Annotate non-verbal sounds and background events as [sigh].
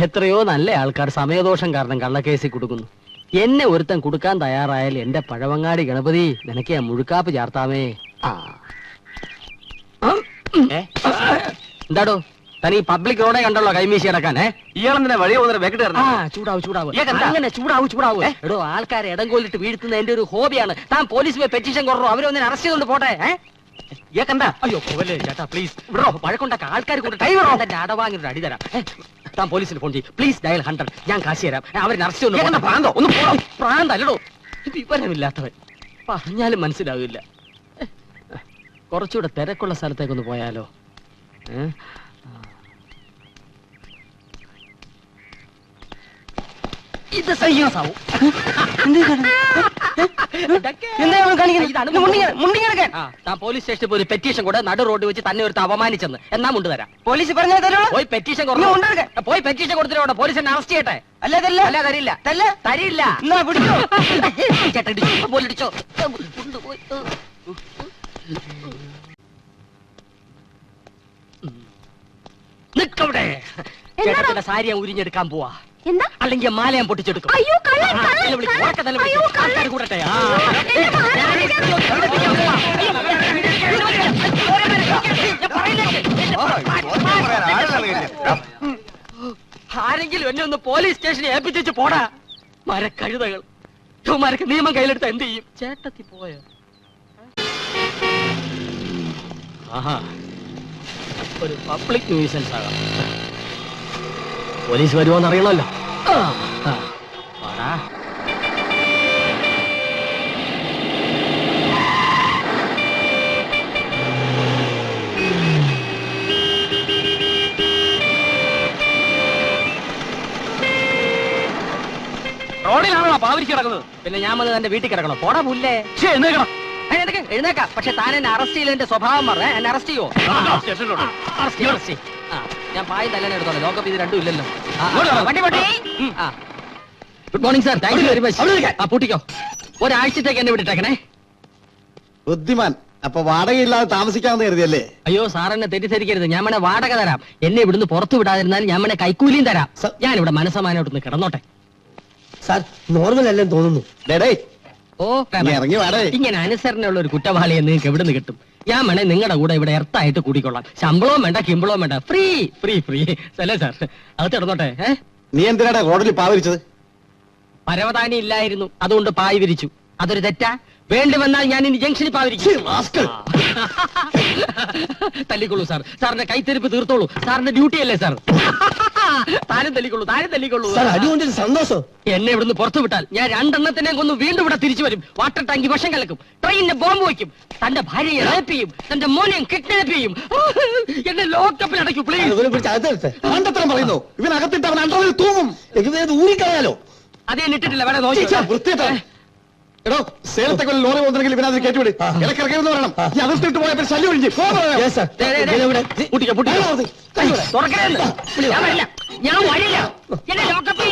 എത്രയോ നല്ല ആൾക്കാർ സമയദോഷം കാരണം കള്ളക്കേസിൽ കൊടുക്കുന്നു എന്നെ ഒരുത്തൻ കൊടുക്കാൻ തയ്യാറായാൽ എന്റെ പഴവങ്ങാടി ഗണപതി നിനക്ക് ഞാൻ മുഴുക്കാപ്പ് ചാർത്താമേ. ആ. എന്താടോ? തനി പബ്ലിക് റോഡേ കണ്ടല്ലോ കൈമീശി കിടക്കാൻ ഇയാളെന്തിനാ വഴി പോകുന്ന വെക്കിട്ട് ആ ചൂടാവും ചൂടാവും. ഇയാൾക്കെന്താ? അങ്ങനെ ചൂടാവും ചൂടാവും. എടോ ആൾക്കാരെ ഇടം കൊല്ലിട്ട് വീഴ്ത്തുന്ന എന്റെ ഒരു ഹോബിയാണ്. താൻ പോലീസ് പോയി പെറ്റീഷൻ കുറോ അവരൊന്നിനെ അറസ്റ്റ് ചെയ്തോണ്ട് പോട്ടെ ഏ? കണ്ടാ അയ്യോ പോലെ ചേട്ടാ പ്ലീസ്. വിടോ പഴക്കൊണ്ടൊക്കെ ആൾക്കാർ കൊണ്ട് ഡ്രൈവർ എന്റെ അടവാങ്ങിട്ട് അടി തരാം. താൻ പോലീസിന് ഫോൺ ചെയ്യും. പ്ലീസ് ഡയൽ ഹൺഡ്രഡ് ഞാൻ കാശി തരാം. അവരെ അറസ്റ്റ് ഇയാൾക്കെന്താ ഭ്രാന്തോ? ഒന്ന്. പ്രാന്തല്ലടോ വിവരമില്ലാത്തവൻ. പറഞ്ഞാലും മനസ്സിലാവില്ല. കുറച്ചുകൂടെ തിരക്കുള്ള സ്ഥലത്തേക്കൊന്ന് പോയാലോ? ഇത് സയ്യാസാവും. താൻ പോലീസ് സ്റ്റേഷനിൽ പോയി പെറ്റീഷൻ കൂടെ നടു റോഡ് വെച്ച് തന്നെ ഒരു അപമാനിച്ചെന്ന് എന്നാ മുണ്ട് തരാം പോലീസ് പറഞ്ഞാ തരുള്ളൂ പോയി പെറ്റീഷൻ പോയി പെറ്റീഷൻ കൊടുത്തിട്ട് പോലീസ് എന്നെ അറസ്റ്റ് ചെയ്യട്ടെ അല്ല തല്ല അല്ല തരില്ല തല്ല തരില്ല എന്നാ പിടിച്ചോ ചേട്ടാ ഇടിച്ചോ, പോലിടിച്ചോ. കൊണ്ടുപോയി. നിക്കവിടെ ചേട്ടത്തിന്റെ സാരി ഞാൻ ഉരിഞ്ഞെടുക്കാൻ പോവാ എന്താ? അല്ലെങ്കിൽ മാലയം പൊട്ടിച്ചെടുക്കും. അയ്യോ, കള്ളൻ, കള്ളൻ, കള്ളൻ. അയ്യോ, കള്ളൻ. കൂടട്ടെ. ആ. എന്നെ മാല? ആരെങ്കിലും എന്നെ ഒന്ന് പോലീസ് സ്റ്റേഷനിൽ ഏൽപ്പിച്ചു പോടാ. മരക്കഴുതകൾ. ഇവന്മാരൊക്കെ നിയമം കയ്യിലെടുത്ത എന്ത് ചെയ്യും? ചേട്ടത്തി പോയോ? ആഹാ. ഒരു പബ്ലിക് ന്യൂസൻസ് ആകാം. പോലീസ് വരുമോന്ന് അറിയണമല്ലോ. റോഡിലാണോ പാവരിക്ക് കിടക്കുന്നത്. പിന്നെ ഞാൻ വന്ന് എന്റെ വീട്ടിൽ കിടക്കണോ? പോടാ പുല്ലേ. എഴുന്നേക്കണം. എഴുന്നേക്കാം പക്ഷെ താൻ എന്നെ അറസ്റ്റ് ചെയ്തതിന്റെ സ്വഭാവം പറഞ്ഞ എന്നെ അറസ്റ്റ് ചെയ്യുമോ. അറസ്റ്റ് ചെയ്യോ ഞാൻ പായ തലേനെ എടുത്തോളാം. ലോക്കപ്പ് ഇത് രണ്ടും ഇല്ലല്ലോ. Good morning sir thank you very much ആ. പൂട്ടിക്കോ. ഒരാഴ്ചത്തേക്ക് എന്നെ വിട്ടിട്ടേക്കണേ. ബുദ്ധിമാൻ അപ്പൊ വാടകയില്ലാതെ താമസിക്കാമെന്ന് കരുതിയല്ലേ? അയ്യോ സാർ എന്നെ തെറ്റിദ്ധരിക്കരുത്. ഞാൻ മനെ വാടക തരാം. എന്നെ ഇവിടുന്ന് പുറത്തു വിടാതിരുന്നാൽ ഞാൻ മനെ കൈക്കൂലിയും തരാം. ഞാൻ ഇവിടെ മനസ്സമാനോട്ടൊന്ന് കിടന്നോട്ടെ. സാർ നോർമൽ അല്ലെന്ന് തോന്നുന്നു. ഓ ഇറങ്ങി ഇങ്ങനെ അനുസരണയുള്ള ഒരു കുറ്റവാളിയെ നിങ്ങൾക്ക് എവിടെ നിന്ന് കിട്ടും? ഞാൻ വേണേ നിങ്ങളുടെ കൂടെ ഇവിടെ എർത്തായിട്ട് കൂടിക്കൊള്ളാം. ശമ്പളവും വേണ്ട കിമ്പളവും വേണ്ട. ഫ്രീ ഫ്രീ ഫ്രീ അല്ലേ സാർ അത് കിടന്നോട്ടെ ഏ? നീ എന്തിനാടാ റോഡിൽ പാവരിച്ചത് പരവതാനി ഇല്ലായിരുന്നു അതുകൊണ്ട് പായ് വിരിച്ചു. അതൊരു തെറ്റാ. വേണ്ടി വന്നാൽ ഞാൻ ഇനി ജംഗ്ഷനിൽ പാവരിക്കും [laughs] തല്ലിക്കൊള്ളൂ സാർ സാറിന്റെ കൈത്തെരുപ്പ് തീർത്തോളൂ. സാറിന്റെ ഡ്യൂട്ടി അല്ലേ സാർ [laughs] തല്ലിക്കൊള്ളൂ താഴെ തല്ലിക്കൊള്ളൂ. അടികൊണ്ടൊരു സന്തോഷം? എന്നെ ഇവിടുന്ന് പുറത്തു വിട്ടാൽ ഞാൻ രണ്ടെണ്ണത്തിനെ കൊന്ന് വീണ്ടും ഇവിടെ തിരിച്ചു വരും. വാട്ടർ ടാങ്കി വശം കലക്കും. ട്രെയിനിന് ബോംബ് വയ്ക്കും. തന്റെ ഭാര്യയെ റേപ്പ് ചെയ്യും. തന്റെ മോനെയും കിഡ്നാപ്പ് ചെയ്യും. [laughs] എന്നെ ലോക്കപ്പിൽ അടയ്ക്കും പ്ലീസ് ആണ്ടത്രം പറയുന്നു. ഇവനകത്തിട്ട് അവൻ അണ്ടറിൽ തൂങ്ങും. ഊരിക്കളയാലോ? അതേ ഇട്ടിട്ടില്ല വേണേ നോക്കി വൃത്തിയിട്ടാ എടോ സേലത്തെ ലോറി പോകുന്നെങ്കിൽ ഇവനത് ഇടയ്ക്ക് ഇടക്കിറക്കരുന്ന് പറയണം. ഈ അതിർത്തിട്ട് പോയപ്പോൾ ശല്യം ഒഴിഞ്ഞ്. തുറക്കരുത്. ഞാൻ വരില്ല. എന്നെ ലോക്കപ്പിൽ